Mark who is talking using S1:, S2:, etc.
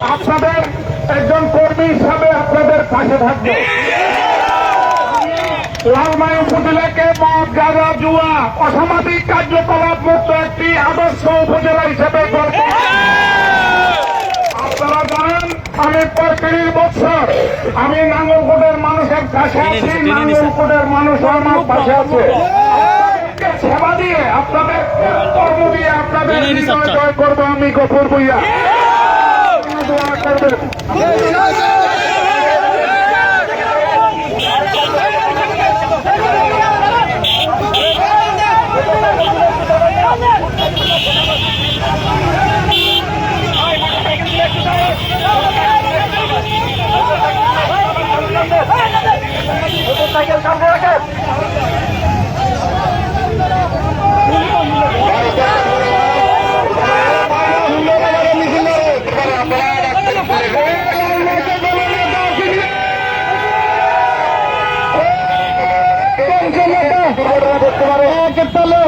S1: আপনাদের একজন কর্মী হিসাবে আপনাদের পাশে থাকবে। লালমাই উপজেলাকে মদ গাঁজা জুয়া অসামাজিক কার্যকলাপ মুক্ত একটি আদর্শ উপজেলা হিসেবে আপনারা জানেন আমি পঁয়ত্রিশ বছর আমি নাঙ্গলকোটের মানুষের কাছে আছি নাঙ্গলকোটের মানুষ আমার পাশে আছে। সেবা দিয়ে আপনাদের কর্ম দিয়ে আপনাদের হৃদয় জয় করব আমি গফুর বইয়া দোয়া করবেন que pelea.